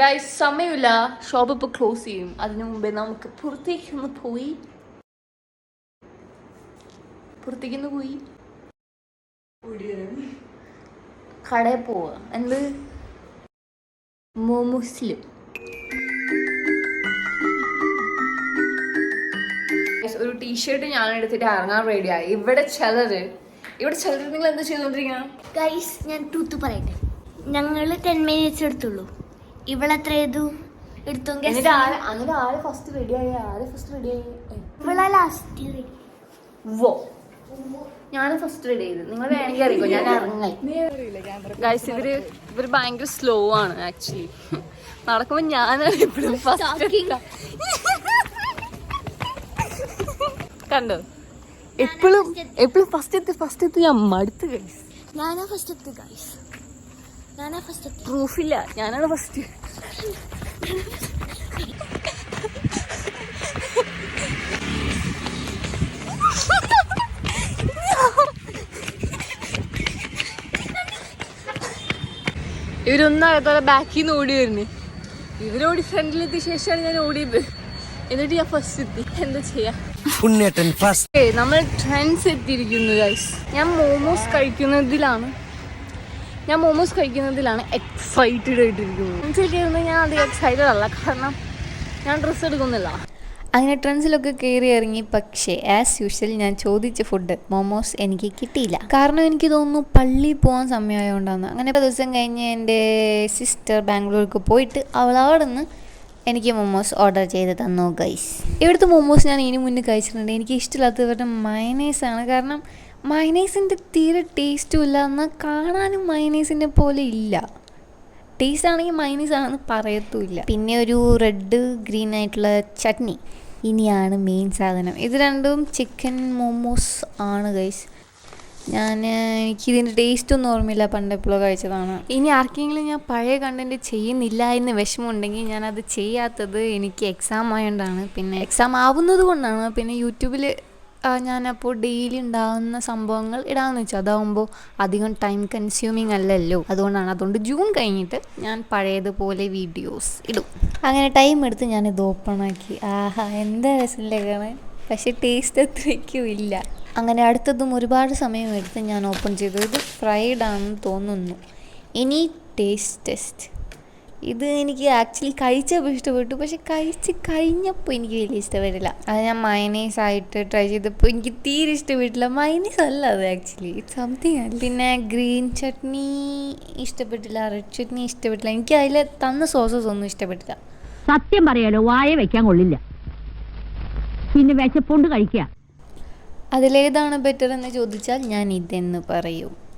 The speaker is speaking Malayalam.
ഗൈസ് സമയമില്ല. ഷോപ്പ് ഇപ്പോൾ ക്ലോസ് ചെയ്യും. അതിനു മുമ്പേ നമുക്ക് പുറത്തേക്കൊന്ന് പോയി. പുറത്തേക്കൊന്ന് പോയി. കടയിൽ പോവുക എന്ത്? മോമോസിലും. ഒരു ടീഷർട്ട് ഞാൻ എടുത്തിട്ട് ഇറങ്ങാൻ റെഡിയായി ഇവിടെ ചിലര് ഇവിടെ ചിലർ നിങ്ങൾ എന്താ ചെയ്തോണ്ടിരിക്കണം ഗൈസ് ഞാൻ ടൂത്ത് പറയട്ടെ. ഞങ്ങൾ ടെൻ മിനിറ്റ്സ് എടുത്തുള്ളൂ. ഇവളെത്ര എടുത്തു അങ്ങനെ ആര് ഫസ്റ്റ് റെഡിയായി ആൾ ഫസ്റ്റ് റെഡിയായി ഇവളെ ലാസ്റ്റ് വോ. ഞാൻ ഫസ്റ്റ് റെഡി ചെയ്ത് നിങ്ങൾ വേണമെങ്കിൽ അറിയിക്കോ ഞാൻ ഇറങ്ങായി. ഗൈസ് ഇവർ ഇവർ ഭയങ്കര സ്ലോ ആണ് ആക്ച്വലി നടക്കുമ്പോ ഞാനാണ് എപ്പോഴും ഫസ്റ്റ് കണ്ടോ? എപ്പോഴും എപ്പോഴും ഫസ്റ്റ് എത്തി ഫസ്റ്റ് എത്തി ഞാൻ മടുത്ത് ഗൈസ് ഞാനാ ഫസ്റ്റ് എത്തി ഗൈസ് ഞാനാ ഫസ്റ്റ് പ്രൂഫില്ല. ഞാനാണ് ഫസ്റ്റ് ഇവരൊന്നും അകത്തോടെ ബാക്കിൽ നിന്ന് ഓടി വരുന്നേ. ഇവരോടി ഫ്രണ്ടിലെത്തിയ ശേഷമാണ് ഞാൻ ഓടിയത്. എന്നിട്ട് ഞാൻ ഫസ്റ്റ് എത്തി. എന്താ ചെയ്യാ? പുണ്യേട്ടൻ ഫസ്റ്റ് ഏയ് നമ്മൾ ട്രെൻഡ്സ് എത്തിയിരിക്കുന്നു ഗൈസ് ഞാൻ മോമോസ് കഴിക്കുന്നതിലാണ് ഞാൻ മോമോസ് കഴിക്കുന്നതിലാണ് എക്സൈറ്റഡ് ആയിട്ടിരിക്കുന്നത്. ഞാൻ അധികം എക്സൈറ്റഡ് അല്ല കാരണം ഞാൻ ഡ്രസ്സ് എടുക്കുന്നില്ല. അങ്ങനെ ട്രെൻസിലൊക്കെ കയറി ഇറങ്ങി പക്ഷേ ആസ് യൂഷ്വൽ ഞാൻ ചോദിച്ച ഫുഡ് മോമോസ് എനിക്ക് കിട്ടിയില്ല. കാരണം എനിക്ക് തോന്നുന്നു പള്ളിയിൽ പോകാൻ സമയമായതുകൊണ്ടാണ് അങ്ങനെ ദിവസം കഴിഞ്ഞ് എന്റെ സിസ്റ്റർ ബാംഗ്ലൂർക്ക് പോയിട്ട് അവൾ അവിടെ നിന്ന് എനിക്ക് മോമോസ് ഓർഡർ ചെയ്ത് തന്നു ഗൈസ് ഇവിടുത്തെ മോമോസ് ഞാൻ ഇനി മുന്നേ കഴിച്ചിട്ടുണ്ട്. എനിക്ക് ഇഷ്ടമില്ലാത്തവരുടെ മയനൈസാണ് കാരണം മയനൈസിന്റെ തീരെ ടേസ്റ്റും ഇല്ല എന്നാൽ കാണാനും മയനൈസിന്റെ പോലെ ഇല്ല. ടേസ്റ്റ് ആണെങ്കിൽ മൈനീസ് ആണെന്ന് പറയത്തുമില്ല. പിന്നെ ഒരു റെഡ് ഗ്രീൻ ആയിട്ടുള്ള ചട്നി. ഇനിയാണ് മെയിൻ സാധനം. ഇത് രണ്ടും ചിക്കൻ മോമോസ് ആണ് ഗൈസ്. ഞാൻ എനിക്കിതിന്റെ ടേസ്റ്റ് ഒന്നും ഓർമ്മയില്ല. പണ്ട് എപ്പോഴോ കഴിച്ചതാണ്. ഇനി ആർക്കെങ്കിലും ഞാൻ പഴയ കണ്ടന്റ് ചെയ്യുന്നില്ല എന്ന് വിഷമമുണ്ടെങ്കിൽ ഞാനത് ചെയ്യാത്തത് എനിക്ക് എക്സാം ആയതുകൊണ്ടാണ് പിന്നെ എക്സാം ആവുന്നത് കൊണ്ടാണ്. പിന്നെ യൂട്യൂബിൽ ഞാനപ്പോൾ ഡെയിലി ഉണ്ടാകുന്ന സംഭവങ്ങൾ ഇടാമെന്ന് വെച്ചാൽ അതാവുമ്പോൾ അധികം ടൈം കൺസ്യൂമിങ് അല്ലല്ലോ. അതുകൊണ്ടാണ്. അതുകൊണ്ട് ജൂൺ കഴിഞ്ഞിട്ട് ഞാൻ പഴയതുപോലെ വീഡിയോസ് ഇടും. അങ്ങനെ ടൈം എടുത്ത് ഞാനിത് ഓപ്പൺ ആക്കി. ആഹാ എന്താ രസമില്ലേ പക്ഷേ ടേസ്റ്റ് അത്രയ്ക്കും ഇല്ല അങ്ങനെ അടുത്തതും ഒരുപാട് സമയം എടുത്ത് ഞാൻ ഓപ്പൺ ചെയ്തത് ഫ്രൈഡ് ആണെന്ന് തോന്നുന്നു. ഇനി ടേസ്റ്റ് ടെസ്റ്റ് ഇത് എനിക്ക് ആക്ച്വലി കഴിച്ചപ്പോൾ ഇഷ്ടപ്പെട്ടു. പക്ഷെ കഴിച്ച് കഴിഞ്ഞപ്പോൾ എനിക്ക് വലിയ ഇഷ്ടപ്പെട്ടില്ല. അത് ഞാൻ മൈനീസ് ആയിട്ട് ട്രൈ ചെയ്തപ്പോൾ എനിക്ക് തീരെ ഇഷ്ടപ്പെട്ടില്ല. മൈനീസ് അല്ല അത് ആക്ച്വലി ഇറ്റ് സംതിങ് അല്ല പിന്നെ ഗ്രീൻ ചട്നി ഇഷ്ടപ്പെട്ടില്ല റെഡ് ചട്നി ഇഷ്ടപ്പെട്ടില്ല. എനിക്ക് അതിൽ തന്ന സോസസ് ഒന്നും ഇഷ്ടപ്പെട്ടില്ല. സത്യം പറയാലോ വായ വെക്കാൻ കൊള്ളില്ല. പിന്നെ വിശപ്പുണ്ട് കഴിക്കുക. അതിലേതാണ് ബെറ്റർ എന്ന് ചോദിച്ചാൽ ഞാൻ ഇതെന്ന് പറയും.